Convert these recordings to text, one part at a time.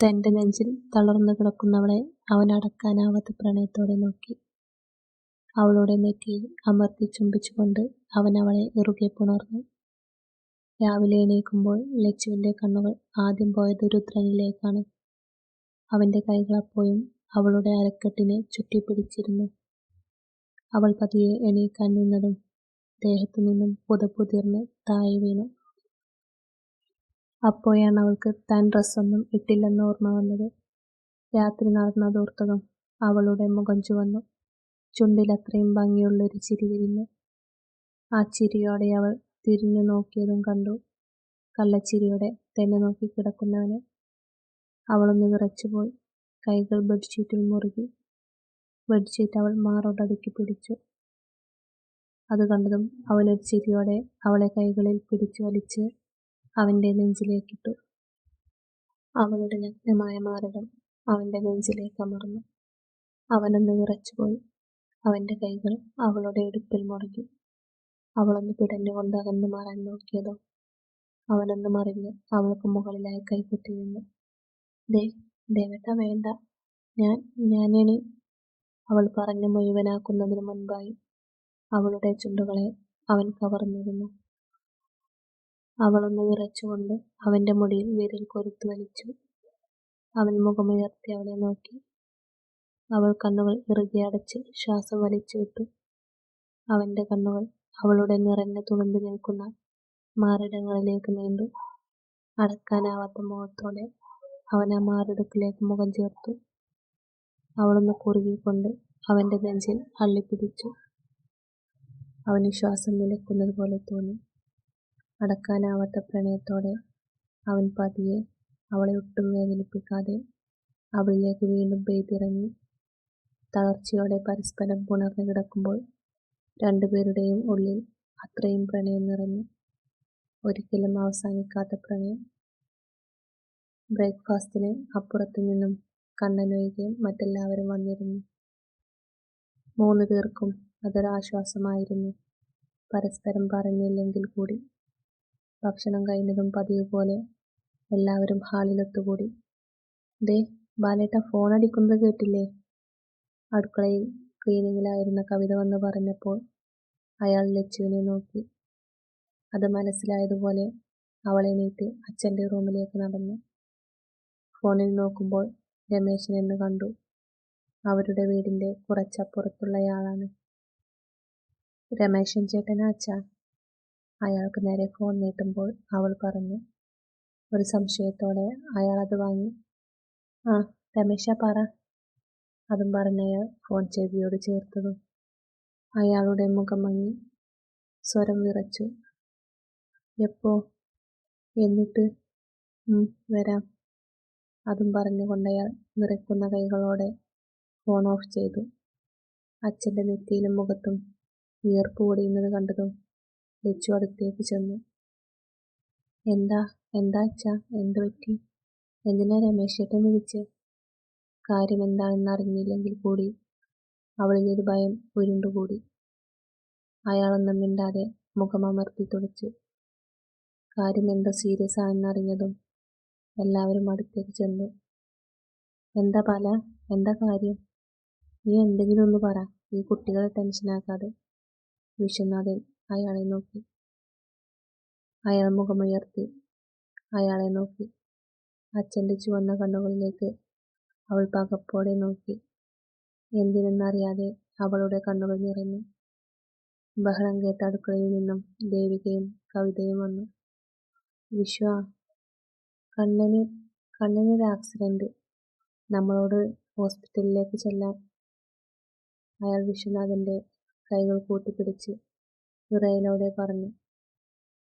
തന്റെ നെഞ്ചിൽ തളർന്നു കിടക്കുന്നവളെ അവൻ അടക്കാനാവാത്ത പ്രണയത്തോടെ നോക്കി. അവളുടെ നെറ്റിയിൽ അമർത്തി ചുംബിച്ചുകൊണ്ട് അവൻ അവളെ ഇറുകെ പുണർന്നു. രാവിലെ എണീക്കുമ്പോൾ ലച്ചുവിന്റെ കണ്ണുകൾ ആദ്യം പോയത് രുദ്രനിലേക്കാണ്. അവന്റെ കൈകൾ അപ്പോഴും അവളുടെ അരക്കെട്ടിനെ ചുറ്റിപ്പിടിച്ചിരുന്നു. അവൾ പതിയെ എണീക്കാൻ നിന്നതും ദേഹത്തു നിന്നും പുതപ്പുതിർന്ന് താഴെ വീണു. അപ്പോഴാണ് അവൾക്ക് താൻ ഡ്രസ്സൊന്നും ഇട്ടില്ലെന്ന് ഓർമ്മ വന്നത്. രാത്രി നടന്നതോർത്തതും അവളുടെ മുഖം ചുവന്നു. ചുണ്ടിൽ അത്രയും ഭംഗിയുള്ളൊരു ചിരി വിരിഞ്ഞു. ആ ചിരിയോടെ അവൾ തിരിഞ്ഞു നോക്കിയതും കണ്ടു കള്ളച്ചിരിയോടെ തന്നെ നോക്കി കിടക്കുന്നവനെ. അവളൊന്ന് വിറച്ചുപോയി. കൈകൾ ബെഡ്ഷീറ്റിൽ മുറുകി. ബെഡ്ഷീറ്റ് അവൾ മാറോടടുക്കി പിടിച്ചു. അത് കണ്ടതും അവനൊരു ചിരിയോടെ അവളെ കൈകളിൽ പിടിച്ചു വലിച്ച് അവന്റെ നെഞ്ചിലേക്കിട്ടു. അവളുടെ നഗ്നമായ അവന്റെ നെഞ്ചിലേക്ക് അമർന്നു അവനൊന്ന് വിറച്ചുപോയി. അവന്റെ കൈകൾ അവളുടെ ഇടുപ്പിൽ മുറുകി. അവളൊന്ന് പിടഞ്ഞുകൊണ്ട് അകന്നു മാറാൻ നോക്കിയതോ അവനൊന്ന് മറിഞ്ഞ് അവൾക്ക് മുകളിലായി കൈകുത്തി നിന്നു. ദേ ദേവേട്ടാ വേണ്ട. ഞാൻ ഞാനെണീ അവൾ പറഞ്ഞു മുഴുവനാക്കുന്നതിന് മുൻപായി അവളുടെ ചുണ്ടുകളെ അവൻ കവർന്നിരുന്നു. അവളൊന്ന് വിറച്ചുകൊണ്ട് അവന്റെ മുടിയിൽ വിരൽ കൊരുത്തു വലിച്ചു. അവൻ മുഖമുയർത്തി അവളെ നോക്കി. അവൾ കണ്ണുകൾ ഇറുകെ അടച്ച് ശ്വാസം വലിച്ചു വിട്ടു. അവന്റെ കണ്ണുകൾ അവളുടെ നിറഞ്ഞ തുളുമ്പി നിൽക്കുന്ന മാറിടങ്ങളിലേക്ക് നീണ്ടു. അടക്കാനാവാത്ത മുഖത്തോടെ അവൻ ആ മാറിടത്തിലേക്ക് മുഖം ചേർത്തു. അവളൊന്ന് കുറുകിക്കൊണ്ട് അവന്റെ നെഞ്ചിൽ അള്ളിപ്പിടിച്ചു. അവന് ശ്വാസം നിലക്കുന്നത് പോലെ തോന്നി. അടക്കാനാവാത്ത പ്രണയത്തോടെ അവൻ പതിയെ അവളെ ഒട്ടും വേദനിപ്പിക്കാതെ അവളിലേക്ക് വീണ്ടും പെയ്തിറങ്ങി. തളർച്ചയോടെ പരസ്പരം പുണർന്നു കിടക്കുമ്പോൾ രണ്ടുപേരുടെയും ഉള്ളിൽ അത്രയും പ്രണയം നിറഞ്ഞു. ഒരിക്കലും അവസാനിക്കാത്ത പ്രണയം. ബ്രേക്ക്ഫാസ്റ്റിന് അപ്പുറത്തുനിന്നും കണ്ണനൊഴികെ മറ്റെല്ലാവരും വന്നിരുന്നു. മൂന്നുപേർക്കും അതൊരാശ്വാസമായിരുന്നു. പരസ്പരം പറഞ്ഞില്ലെങ്കിൽ കൂടി. ഭക്ഷണം കഴിഞ്ഞതും പതിവ് പോലെ എല്ലാവരും ഹാളിലൊത്തുകൂടി ദേ ദേ ഫോൺ ഫോണടിക്കുന്നത് കേട്ടില്ലേ അടുക്കളയിൽ ക്ലീനിങ്ങിലായിരുന്ന കവിത വന്ന് പറഞ്ഞപ്പോൾ അയാൾ ലച്ചുവിനെ നോക്കി. അത് മനസ്സിലായതുപോലെ അവളെ നീട്ടി അച്ഛന്റെ റൂമിലേക്ക് നടന്നു. ഫോണിൽ നോക്കുമ്പോൾ രമേശൻ എന്ന് കണ്ടു. അവരുടെ വീടിന്റെ കുറച്ചപ്പുറത്തുള്ളയാളാണ്. രമേശൻ ചേട്ടനാ അച്ഛാ. അയാൾക്ക് നേരെ ഫോൺ നീട്ടുമ്പോൾ അവൾ പറഞ്ഞു. ഒരു സംശയത്തോടെ അയാൾ അത് വാങ്ങി. ആ രമേശ പറ. അതും പറഞ്ഞയാൾ ഫോൺ ചെവിയോട് ചേർത്തതും അയാളുടെ മുഖം മങ്ങി. സ്വരം വിറച്ചു. എപ്പോ എന്നിട്ട് വരാം. അതും പറഞ്ഞുകൊണ്ടയാൾ വിറയ്ക്കുന്ന കൈകളോടെ ഫോൺ ഓഫ് ചെയ്തു. അച്ഛന്റെ നെറ്റിയിലും മുഖത്തും വിയർപ്പ് പൊടിയുന്നത് കണ്ടതും ലച്ചു അടുത്തേക്ക് ചെന്നു. എന്താ എന്താ അച്ഛാ എന്ത് പറ്റി? എന്തിനാ രമേശേട്ടൻ വിളിച്ച് കാര്യം എന്താണെന്നറിഞ്ഞില്ലെങ്കിൽ കൂടി അവളിലൊരു ഭയം ഉരുണ്ടുകൂടി. അയാളൊന്നും മിണ്ടാതെ മുഖമമർത്തി തുടച്ചു. കാര്യം എന്താ സീരിയസ് ആണെന്നറിഞ്ഞതും എല്ലാവരും അടുത്തേക്ക് ചെന്നു. എന്താ പല എന്താ കാര്യം? നീ എന്തെങ്കിലും ഒന്ന് പറ ഈ കുട്ടികളെ ടെൻഷനാക്കാതെ. വിശ്വനാഥൻ അയാളെ നോക്കി. അയാൾ മുഖമുയർത്തി അയാളെ നോക്കി. അച്ഛന്റെ ചുവന്ന കണ്ണുകളിലേക്ക് അവൾ പകപ്പോടെ നോക്കി. എന്തിനെന്നറിയാതെ അവളുടെ കണ്ണുകൾ നിറഞ്ഞു. ബഹളം കേട്ട അടുക്കളയിൽ നിന്നും ദേവികയും കവിതയും വന്നു. വിശ്വാ കണ്ണന് കണ്ണനൊരു ആക്സിഡന്റ്. നമ്മളോട് ഹോസ്പിറ്റലിലേക്ക് ചെല്ലാൻ. അയാൾ വിശ്വനാഥന്റെ കൈകൾ കൂട്ടിപ്പിടിച്ച് വിറയലോടെ പറഞ്ഞു.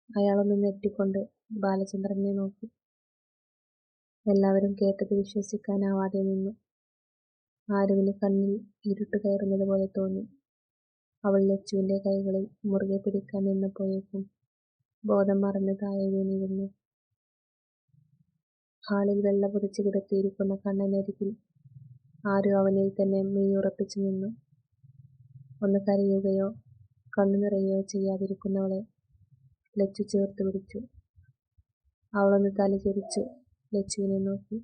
അയാളൊന്ന് ഞെട്ടിക്കൊണ്ട് ബാലചന്ദ്രനെ നോക്കി. എല്ലാവരും കേട്ടത് വിശ്വസിക്കാനാവാതെ നിന്നു. ആരുവിന് കണ്ണിൽ ഇരുട്ട് കയറുന്നത് പോലെ തോന്നി. അവൾ ലച്ചുവിന്റെ കൈകളിൽ മുറുകെ പിടിക്കാൻ നിന്നപ്പോഴേക്കും ബോധം മറന്ന് താഴെ വീണിരുന്നു. ഹാളിൽ വെള്ള പൊതിച്ച് കിടത്തിയിരിക്കുന്ന കണ്ണനരികിൽ ആരും അവനിൽ തന്നെ മെയ്യുറപ്പിച്ചു നിന്നു. ഒന്ന് കരയുകയോ കണ്ണു നിറയുകയോ ചെയ്യാതിരിക്കുന്നവളെ ലച്ചു ചേർത്ത് പിടിച്ചു. അവളൊന്ന് തലചെരിച്ചു. ലച്ചുവിനെ നോക്കി.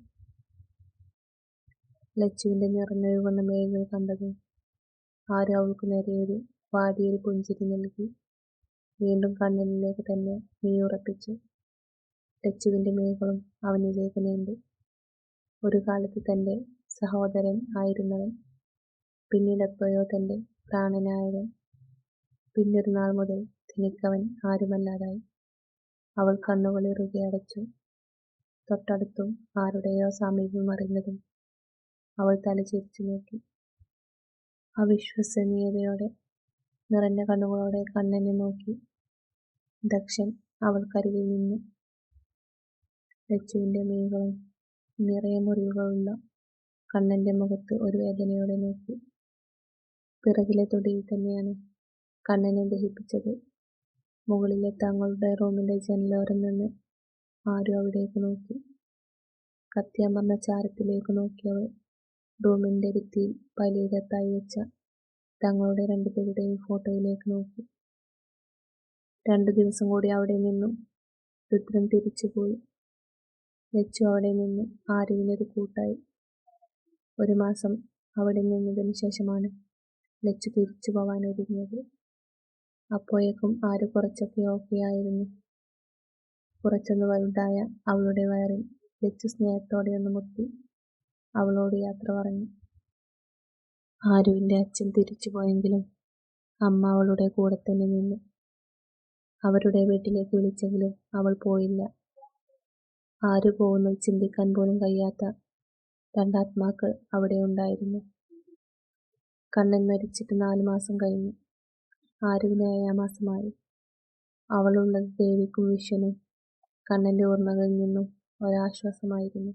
ലച്ചുവിന്റെ നിറഞ്ഞൊഴുകുന്ന മേഘങ്ങൾ കണ്ടത് ആരും അവൾക്ക് നേരെ ഒരു വാടിയൊരു പുഞ്ചിരി നൽകി. വീണ്ടും കണ്ണനിലേക്ക് തന്നെ നീ മിഴിയുറപ്പിച്ചു ലച്ചുവിന്റെ മിഴികളും അവനിലേക്ക് നീണ്ടു. ഒരു കാലത്ത് തന്റെ സഹോദരൻ ആയിരുന്നവൻ പിന്നീടെപ്പോഴോ തന്റെ പ്രാണനായവൻ. പിന്നൊരു നാൾ മുതൽ തനിക്കവൻ ആരുമല്ലാതായി. അവൾ കണ്ണുകൾ ഇറുകെ അടച്ചു. തൊട്ടടുത്തും ആരുടെയോ സാമീപ്യം അറിഞ്ഞതും അവൾ തല ചിരിച്ചു നോക്കി. അവിശ്വസനീയതയോടെ നിറഞ്ഞ കണ്ണുകളോടെ കണ്ണനെ നോക്കി. ദക്ഷൻ അവൾക്കരികിൽ നിന്നു. ലച്ചുവിന്റെ മിഴികളും നിറയെ മുറിവുകളുള്ള കണ്ണന്റെ മുഖത്ത് ഒരു വേദനയോടെ നോക്കി. പിറകിലെ തൊടിയിൽ തന്നെയാണ് കണ്ണനെ ദഹിപ്പിച്ചത്. മുകളിലെ തങ്ങളുടെ ജനലോരം നിന്ന് ആരും അവിടേക്ക് നോക്കി? കത്തിയമർന്ന ചാരത്തിലേക്ക് നോക്കിയവൾ റൂമിന്റെ ഭിത്തിയിൽ പലയിടത്തായി വെച്ച തങ്ങളുടെ രണ്ടുപേരുടെയും ഫോട്ടോയിലേക്ക് നോക്കി. രണ്ടു ദിവസം കൂടി അവിടെ നിന്നും രുദ്രൻ തിരിച്ചുപോയി ലച്ചു അവിടെ നിന്നു ആരുവിനൊരു കൂട്ടായി. ഒരു മാസം അവിടെ നിന്നതിനു ശേഷമാണ് ലച്ചു തിരിച്ചു പോവാൻ ഒരുങ്ങിയത് അപ്പോഴേക്കും ആര് കുറച്ചൊക്കെ ഓക്കെയായിരുന്നു. കുറച്ചൊന്ന് വലുതായ അവളുടെ വയറിൽ വെച്ച് സ്നേഹത്തോടെ ഒന്ന് മുത്തി അവളോട് യാത്ര പറഞ്ഞു. ആരുവിന്റെ അച്ഛൻ തിരിച്ചു പോയെങ്കിലും അമ്മ അവളുടെ കൂടെ തന്നെ നിന്നു. അവരുടെ വീട്ടിലേക്ക് വിളിച്ചെങ്കിലും അവൾ പോയില്ല. ആര് പോകുന്നു ചിന്തിക്കാൻ പോലും കഴിയാത്ത രണ്ടാത്മാക്കൾ അവിടെ ഉണ്ടായിരുന്നു. കണ്ണൻ മരിച്ചിട്ട് നാലു മാസം കഴിഞ്ഞു. ഏഴാം മാസമായി അവളുള്ളത് ദേവിക്കും വിശ്വനും കണ്ണന്റെ ഓർമ്മകളിൽ നിന്നും ഒരാശ്വാസമായിരുന്നു.